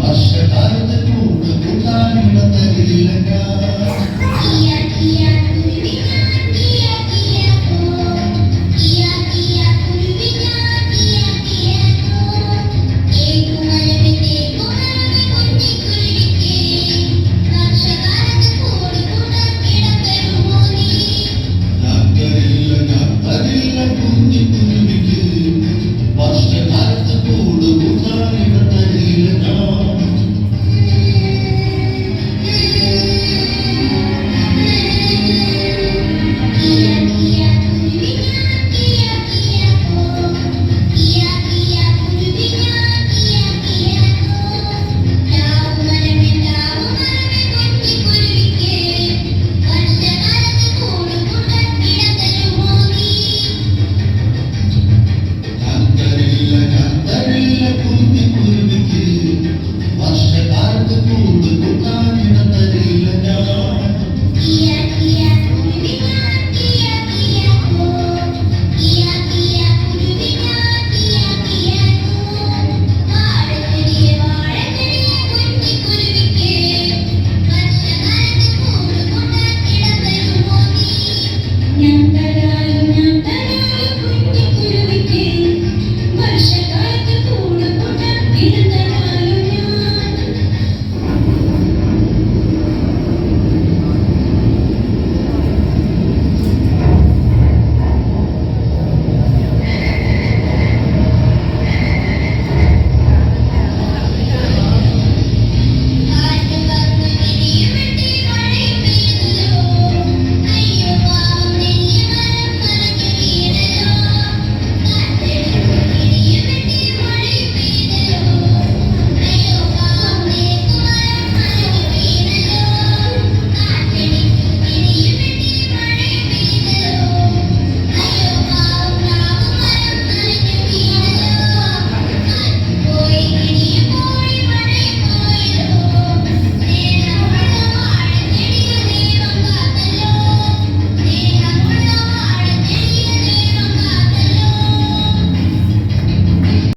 വർഷകാലത്ത് കൂട് കൂട്ടാനിട